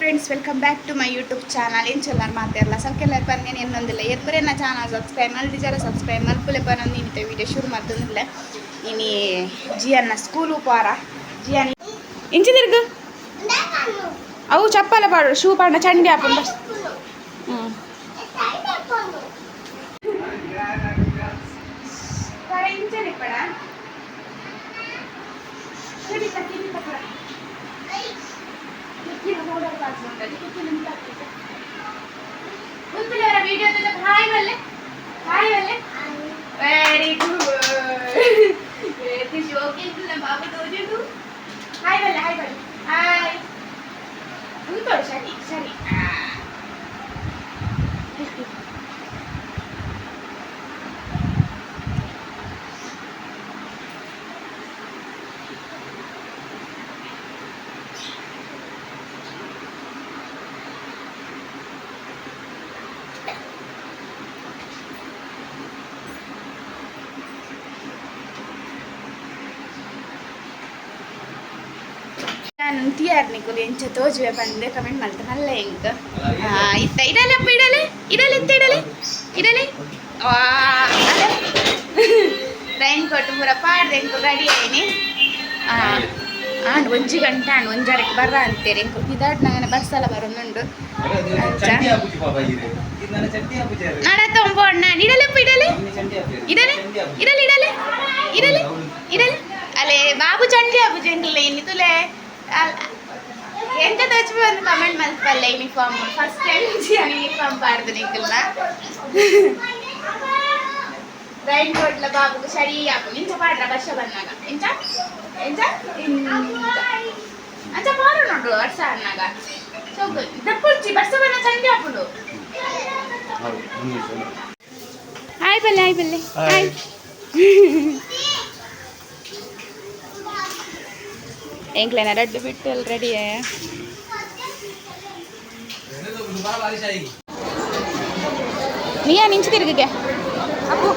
Friends welcome back to my YouTube channel ಏನು ಚೊಲ್ಲಾರ ಮಾತಾಡಲ್ಲ ಸಲ್ಕೆಲ್ಲ ಬಂದೇನು ಏನೊಂದಿಲ್ಲ ಎಬ್ಬರೇ ನಾ ಚಾನಲ್ ಸಬ್ಸ್ಕ್ರೈಬ್ ಮಾಡಿ ಜರ ಸಬ್ಸ್ಕ್ರೈಬ್ ಮಲ್ಪುಲೆ ಬಂದು ನೀನಿತೆ ವಿಡಿಯೋ ಶುರು ಮಾಡ್ತಿಲ್ಲ ಇನಿ ಜಿಯನ್ನ ಸ್ಕೂಲು ಪಾರ ಜಿಯನ್ ಇಂಚಿ ತಿರ್ಗು ಅವು ಚಪ್ಪಲ ಪಾಡು ಶೂ ಪಾಡ ಚಂಡಿ ಹಾಕೊಂಡು ಬಸ್ ಹ್ಞೂ ಇಂಚನೆ వెరీ గుడ్ షోకి బాబు రోజు హాయ్ వెళ్ళి హాయ్ వెళ్ళి హాయ్ ఉంటుంది సరే సరే ಟಿಆರ್ ನಿಕು ಎಂಚ ತೋಜುವೆ ಬಂದೆ ಕಮೆಂಟ್ ಮಾಡ್ತಾ ನಲ್ಲ ಎಂಕ ಇತ್ತ ಇಡಲೆ ಅಪ್ಪ ಇಡಲೆ ಇಡಲೆ ಇತ್ತ ಇಡಲೆ ಇಡಲೆ ರೈನ್ ಕೋಟ್ ಮೂರ ಪಾಡ್ದೆ ಎಂಕು ರೆಡಿ ಆಯ್ನಿ ಆಂಡ್ ಒಂಜಿ ಗಂಟೆ ಆಂಡ್ ಒಂಜಾರಕ್ಕೆ ಬರ್ರ ಅಂತೇರಿ ಎಂಕು ಇದಾಡ್ ನಾನು ಬಸ್ ಎಲ್ಲ ಬರೋನುಂಡು ನಡತ ಒಂಬೋಣ್ಣ ಇಡಲೆಪ್ಪ ಇಡಲೆ ಇಡಲೆ ಇಡಲೆ ಇಡಲೆ ಇಡಲೆ ಇಡಲೆ ಅಲೆ ಬಾಬು ಚಂಡಿ ಅಬು ಜಂಗಲ್ ಇನ್ನಿತುಲೆ ಎಂತ ತಚ್ಚಿ ಒಂದು comment ಮಲ್ಪಲ್ಲ uniform first time uniform ಪಾಡ್ದು ನಿಂಕಲ್ನ rain ಕೋಟ್ಲ ಬಾಬುಗೆ ಸರಿ ಹಾಕು ಇಂಚ ಪಾಡ್ರ ಬಸ್ಸ ಬಂದಾಗ ಇಂಚ ಇಂಚ ಇಂಚ ಅಂಚ ಪಾಡ ನೋಡು ವರ್ಷ ಅನ್ನಾಗ ಸೋಗು ದಪ್ಪುಚ್ಚಿ ಬಸ್ಸ ಬನ್ನ ಚಂಡಿ ಹಾಕೊಂಡು ಹಾಯ್ ఎంకలైనా రెడ్ బిట్టలు రెడీ అయ్యా మియా నుంచి తిరిగికే అప్పు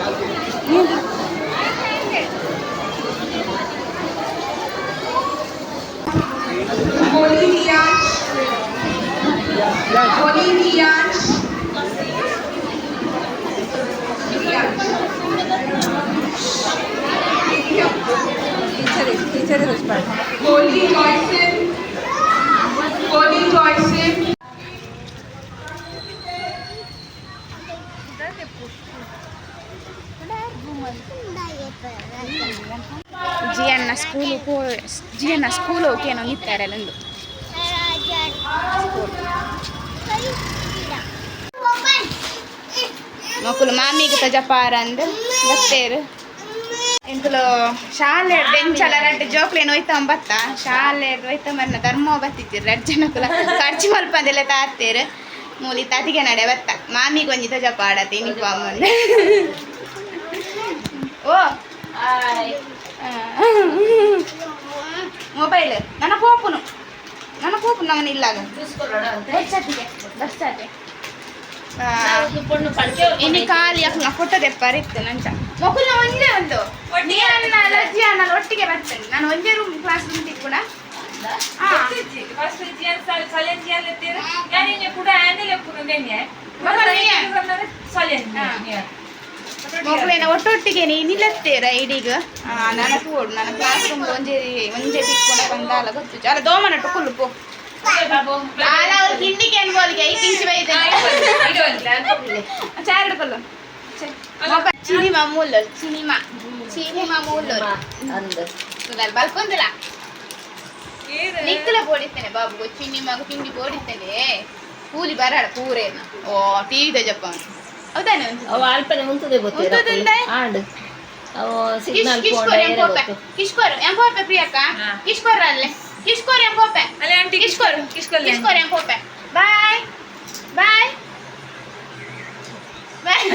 Holy ನಿಂಚು ತಿರುಗಿಗೆ ಅಪ್ಪು ನೀನು Holy Joycean, Holy Joycean, ಜಿಯನ್ನ school ಪೋ ಜಿಯನ್ನ ಸ್ಕೂಲ್ ಹೋಗಿ ಏನೋ ಇತ್ತಾರೆ ಅಲ್ಲೊಂದು ಮಕ್ಕಳು ಮಾಮಿಗೆ ತಜಪಾರ ಅಂದು ಬತ್ತೇರು ಎಂಕುಲು ಶಾಲೆ ಬೆಂಚಲ ರಡ್ಡು ಜೋಕ್ಲೇನು ಹೋಯ್ತಾ ಬತ್ತ ಶಾಲೆ ಹೋಯ್ತಾ ಮರ್ನ ಧರ್ಮ ಬತ್ತಿತ್ತಿರು ರಡ್ ಜನಕ್ಕುಲ ಖರ್ಚು ಮಲ್ಪ ಅಂದೆಲ್ಲ ತಾತ್ತೇರು ಮೂಲಿ ತಾತಿಗೆ ನಡೆ ಬತ್ತ ಮಾಮಿಗೆ ಒಂಜಿ ತಜಪಾಡತ್ತೆ ಯೂನಿಫಾರ್ಮ್ ಒಂದು ಓ ಮೊಬೈಲ್ ನನ್ನ ಪೋಪುನು ನನ್ನ ಪೋಪು ನಮ್ಮನ ಇಲ್ಲಾಗ ಬಸ್ಸತ್ತಿಗೆ ಬಸ್ಸತ್ತೆ ಇನ್ನು ಖಾಲಿ ಹಾಕಿ ಫೋಟೋ ತೆಪ್ಪಾರ ಇತ್ತು ನಂಚ ಮಗುಲ್ ಒಂದೇ ಒಂದು ನೀರನ್ನ ಲಜ್ಜಿ ಅನ್ನ ಒಟ್ಟಿಗೆ ಬರ್ತೇನೆ ನಾನು ಒಂದೇ ರೂಮ್ ಕ್ಲಾಸ್ ರೂಮ್ ತಿಕ್ಕುಣ ಮಗುಳೇನ ಒಟ್ಟೊಟ್ಟಿಗೆ ನಿಲ್ಲತ್ತೇರ ಐಡಿಗ ನನ್ನ ತೋಡು ನನ್ನ ಕ್ಲಾಸ್ ರೂಮ್ ಒಂಜೆ ಒಂಜೆ ತಿಕ್ಕೊಂಡ ಬಂದಾಲ ಗೊತ್ತು ಅಲ್ಲ ದೋಮನಟ್ಟು ಕುಲ್ಪು ಆಲ ಅವ್ರು ಹಿಂಡಿಗೆ ಅನ್ಬೋಲಿಗೆ ಐದು ಇಂಚು ಬೈದೇನೆ ಚಾರಡು ಕೊಲ್ಲು ಸಿನಿಮಾ ಚಿನಿಮಾ ಸಿನಿಮಾ ಸಿನಿಮಾ ಮೂಲ ಬಲ್ಕೊಂದಿಲ್ಲ ನಿಕ್ಕಲ ಬೋಡಿಸ್ತೇನೆ ಬಾಬು ಸಿನಿಮಾಗು ತಿಂಡಿ ಬೋಡಿಸ್ತೇನೆ. ಕೂಲಿ ಬರಾಡ ಪೂರೇನ. ಓ ಟಿವಿದ ಜಪ್ಪ ಹೌದಾನೆ ಅವ ಅಲ್ಪನೆ ಮುಂತದೆ ಗೊತ್ತಿಲ್ಲ ಆಂಡ್ ಸಿಗ್ನಲ್ ಕಿಶ್ಕೋರ್ ಎಂಕೋಪೆ ಪ್ರಿಯಕ್ಕ. ಕಿಶ್ಕೋರ್ ಅಲ್ಲೇ. ಕಿಶ್ಕೋರ್ ಎಂಪೋಪೆ ಅಲ್ಲೇ ಆಂಟಿ ಕಿಶ್ಕೋರ್ ಕಿಶ್ಕೋರ್ ಕಿಶ್ಕೋರ್ ಎಂಪೋಪೆ ಬಾಯ್. ಬಾಯ್. ಬಾಯ್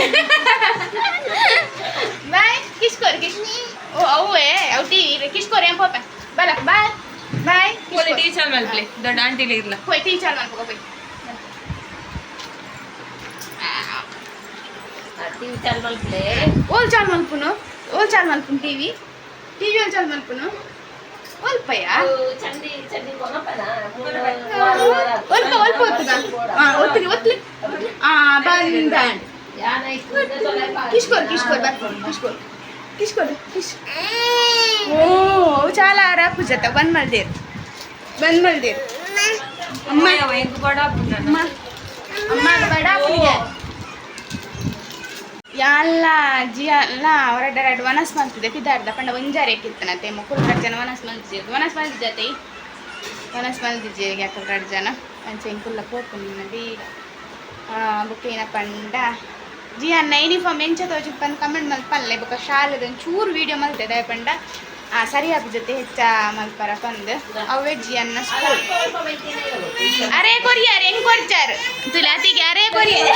ಬಾಯ್ ಕಿಶ್ಕೋರ್ ಕಿಶ್ ಓ ಅವೇ ಅವು ಟಿವಿ ಕಿಶ್ಕೋರ್ ಎಂಕೋಪೆ ಬಲ ಬಾಯ್ ಬಾಯ್ ಹೋಲಿ ಟೀಚರ್ ಮಲ್ಪ್ಲೆ ದೊಡ್ಡ ಆಂಟಿಲಿ ಇರ್ಲ ಹೋಯ್ ಟೀ ಚಾಲ್ ಮಾಡ್ಕೋ ಹೋಯ್ ಟಿವಿ ಚಾಲ್ ಮಲ್ಪಲೆ ಓಲ್ ಚಾಲ್ ಮಲ್ಪುನು ಓಲ್ ಚಾಲ್ ಮಲ್ಪುನು ಟಿವಿ ಟಿವಿ ಓಲ್ ಚಾಲ್ ಮಲ್ಪುನು ಒಲ್ಪಯ ಚಂಡಿ ಚಂಡಿ ಕೊನಪನ ಒಲ್ಪ ಒಲ್ಪ ಒತ್ತುಗ ಹಾ ಒತ್ತಿಗೆ ಒತ್ಲಿ ಆ ಬಂದ ಯಾನ ಇಷ್ಟು ಕಿಶ್ಕೋರ್ ಕಿಶ್ಕೋರ್ ಬರ್ಕೊಂಡು ಕಿಶ್ಕೋರ್ ಕಿಶ್ಕೋರ್ ಕಿಶ್. ಓ, ಚಾಲ ಆರಾಪು ಜತ ಬಂದ್ ಮಲ್ದೇರು ಬಂದ್ ಮಲ್ದೇರು ಅಮ್ಮ. ಅಮ್ಮ. ಅಮ್ಮ ಅಮ್ಮ ಬೇಡ ಅಪ್ಪನಿಗೆ ಎಲ್ಲ ಜಿ, ಎಲ್ಲ ಹೊರಡ ಎರಡು ವನಸ್ ಮಂತಿದೆ ಪಿದಾರ್ದ ಪಂಡ ಒಂಜಾರಿ ಕಿತ್ತನತೆ ಮುಕ್ಕುಲ್ ಎರಡು ಜನ ವನಸ್ ಮಂತಿಜೆ ವನಸ್ ಮಂದಿ ಜತೆ. ವನಸ್ ಮಂದಿಜೆ ಯಾಕಲ್ ಎರಡು ಜನ ಅಂಚೆ ಇಂಕುಲ್ಲ ಪೋಪು ನದಿ ಬುಕ್ಕೇನ ಪಂಡ. ಜಿ ಅನ್ನ ಯೂನಿಫಾರ್ಮ್ ಎಂಚ ತೋಜು ಬಂದು ಕಮೆಂಟ್ ಮಲ್ಪಲ್ಲೆ ಬೊಕ ಶಾಲೆದ ಚೂರು ವೀಡಿಯೋ ಮಲ್ತೆ ಪಂಡ. ಆ ಸರಿ ಆಪ ಜೊತೆ ಹೆಚ್ಚ ಮಲ್ಪರ ಪಂದ್. ಅವೇ ಜಿ ಅನ್ನ ಸ್ಕೂಲ್ ಅರೆ ಕೊರಿಯರ್ ಹೆಂಗ್ ಕೊಡ್ಚಾರು ತುಲಾತಿಗೆ ಅರೆ ಕೊರಿಯರ್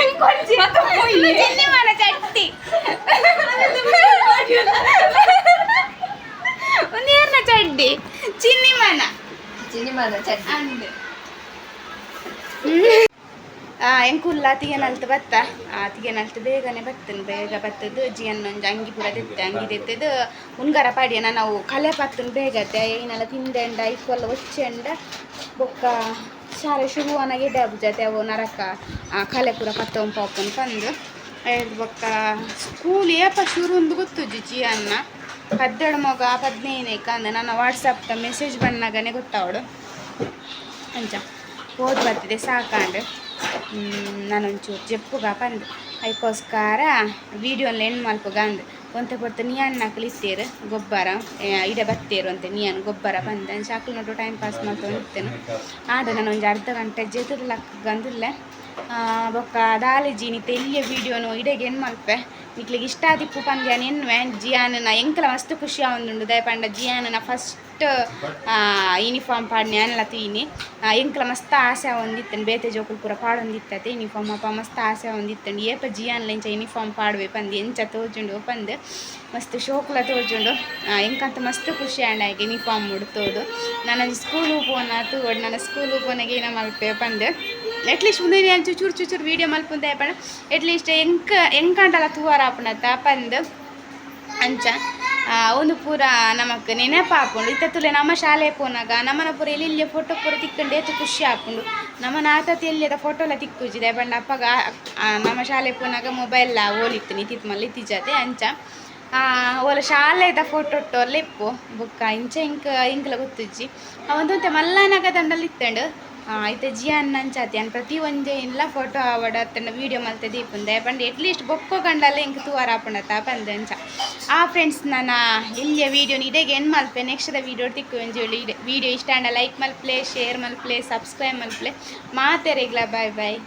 ಹೆಂಗ್ ಕೊಡ್ಚಾರು ಚಟ್ಟಿ. ಒಂದೇರ್ನ ಚಡ್ಡಿ? ಚಿನ್ನಿ ಮನ ಚಿನ್ನಿ ಮನ ಚಟ್ನಿ ಅಂದ್. ಆ ಎಂಕುಲ್ಲ ಅತಿಗೆ ನಲ್ತು ಬತ್ತ. ಅತಿಗೆ ನಲ್ತು ಬೇಗನೆ ಬತ್ತನ್, ಬೇಗ ಬತ್ತದು ಜಿಯನ್ ಒಂಜಿ ಅಂಗಿ ಪೂರ ತೆತ್ತೆ, ಅಂಗಿ ತೆತ್ತದು. ಉಂಗಾರ ಪಾಡಿಯನ ನಾವು ಕಲೆ ಪತ್ತನ್ ಬೇಗತ್ತೆ ಏನೆಲ್ಲ ತಿಂದೆಂಡ, ಇಕ್ಕೊಲ್ಲ ಒಚ್ಚೆಂಡ, ಬೊಕ್ಕ ಶಾಲೆ ಶುರುವನ ಎಡೆ ಜೊತೆ ಅವು ನರಕ ಕಲೆ ಪೂರ ಪತ್ತೊಂದು ಪಾಪನ್ ಹೇಳ್ದು ಬೊಕ್ಕ ಸ್ಕೂಲ್ ಏಪ ಶುರು ಒಂದು ಗೊತ್ತು ಜಿಯನ್ನ. ಅನ್ನ ಮಗ ಹದಿನೈದು ಕಂದು ನನ್ನ ವಾಟ್ಸಪ್ ಮೆಸೇಜ್ ಬಂದಾಗನೇ ಗೊತ್ತಾವಡು. ಅಂಚ, ಓದ್ ಬರ್ತಿದೆ ಸಾಕಾಂಡು. ನಾನೊಂಚೂರು ಜಪ್ಪುಗ ಪಂದ್. ಅದಕ್ಕೋಸ್ಕರ ವೀಡಿಯೋಲ್ಲ ಎಂಡ್ ಮಲ್ಪುಗ ಅಂದು. ಒಂತೆ ಕೊಡ್ತು ನೀಯನ್ ಕಲಿತೇರು, ಗೊಬ್ಬರ ಇಡ ಬತ್ತೇರು ಅಂತ ನೀಯನ್ ಗೊಬ್ಬರ ಬಂದು ಶಾಕಲ್ ನೋಡು ಟೈಮ್ ಪಾಸ್ ಮಾಡ್ತೇನೆ ಆಡ ನಾನು ಅರ್ಧ ಗಂಟೆ ಜೆದುರ್ಲಕ್ಕ ಗಂದಿಲ್ಲ ಬೊಕ್ಕ ದಾಲೆಜಿ ನೀ ತೆಲ್ಲಿಯ ವೀಡಿಯೋನು ಇಡೆಗೆ ಏನು ಮಲ್ಪೆ ನಿಕ್ಲಿಗೆ ಇಷ್ಟ ಆದಿಪ್ಪು ಪಂದ್ಯ ಎನ್ವೆ ಜಿಯಾನನ ಎಂಕಲ ಮಸ್ತ್ ಖುಷಿ ಆವೊಂದುಂಡು ದಯಪಂಡ ಜಿಯಾನನ ಫಸ್ಟ್ ಯೂನಿಫಾರ್ಮ್ ಪಾಡ್ನೆ. ಅನ್ಲ ತೀನಿ. ಎಂಕಲ ಮಸ್ತ್ ಆಸೆ ಒಂದಿತ್ತಂಡು ಬೇತೆ ಜೋಕುಲ್ ಪೂರ ಪಾಡೊಂದಿತ್ತತೆ. ಯೂನಿಫಾರ್ಮ್ ಅಪ್ಪ ಮಸ್ತ್ ಆಸೆ ಒಂದಿತ್ತಂಡು ಏಪ ಜಿಯಾನ್ಲ ಎಂಚ ಯೂನಿಫಾರ್ಮ್ ಪಾಡ್ವೆ ಪಂದ್ ಎಂಚ ತೋಜುಂಡು ಒಪ್ಪಂದು ಮಸ್ತ್ ಶೋಕುಲ ತೋಜುಂಡು ಎಂಕಂತ ಮಸ್ತ್ ಖುಷಿ ಆಂಡ ಆಯ್ಕೆ ಯೂನಿಫಾರ್ಮ್ ಮುಡ್ತೋದು ನನ್ನ ಸ್ಕೂಲ್ ಪೋನ ತೂಗೋಡು ನನ್ನ ಸ್ಕೂಲ್ ಪೋನಾಗ ಏನ ಮಲ್ಪೆ ಪಂದು ಅಟ್ಲೀಸ್ಟ್ ಮುಂದೆ ಅಂಚು ಚೂರು ಚೂರು ವೀಡಿಯೋ ಮಲ್ಪುಂದ ಪಂಡ ಅಟ್ಲೀಸ್ಟ್ ಎಂಕ, ಎಂಕಂಡಲ ತೂವಾರ ಆಪುನತ್ತ ತಪ್ಪಂದ್ ಅಂಚ. ಒಂದು ಪೂರ ನಮಕ್ ನೆನಪಾಪುಂಡು ತುಲೆ ನಮ್ಮ ಶಾಲೆ ಪೋನಾಗ, ನಮ್ಮನ ಪೂರ ಎಲ್ಲಿ ಫೋಟೋ ಪೂರ ತಿಕ್ಕಂಡು ಏತು ಖುಷಿ ಆಪುಂಡು ನಮ್ಮನ ಆತತಿ ಎಲ್ಲಿಯದ ಫೋಟೋ ಎಲ್ಲ ತಿಕ್ಕುಜಿದೆ ಬಂಡ ಅಪ್ಪಗ ನಮ್ಮ ಶಾಲೆ ಪೋನಾಗ ಮೊಬೈಲ್ ಓಲಿತ್ತು ನಿತಿತ್ ಮಲ್ಲಿ ತಿಜತೆ ಅಂಚ. ಓಲ ಶಾಲೆದ ಫೋಟೋ ಲೆಪ್ಪು ಬುಕ್ಕ, ಇಂಚ ಇಂಕ, ಇಂಕ್ಲ ಗೊತ್ತಿಜ್ಜಿ. ಅವೊಂದಂತೆ ಮಲ್ಲನಗ ದಂಡಲ್ಲಿ ಇತ್ತಂಡು. ಐತೆ ಜಿಯಾನ್ ಪ್ರತಿ ಒಂಜೆ ಇಲ್ಲ ಫೋಟೋ ಆವಡ ಅತ್ತಂಡ ವೀಡಿಯೋ ಮಲ್ತೆ ದೀಪುಂದೆ. ಪಂಡ ಎಟ್ಲೀಸ್ಟ್ ಬೊಕ್ಕೋ ಕಂಡಲ್ಲ ಇಂಕ ತೂವಾರ ಆಪುಂಡತ ಪಂದೆ ಅಂಚ ಆ ಫ್ರೆಂಡ್ಸ್ ನನ್ನ ಇಲ್ಲಿಯ ವೀಡಿಯೋನ ಇದೇಗೆ ಏನು ಮಲ್ಪೆ? ನೆಕ್ಸ್ಟ್ ವೀಡಿಯೋ ತಿಕ್ಕು ಎಂಜಿ ವೀಡಿಯೋ ಇಷ್ಟ ಅಂಡ ಲೈಕ್ ಮಲ್ಪ್ಲೆ ಶೇರ್ ಮಲ್ಪ್ಲೆ ಸಬ್ಸ್ಕ್ರೈಬ್ ಮಲ್ಪ್ಲೆ. ಮಾತೆರೆಗ್ಲ ಬಾಯ್ ಬಾಯ್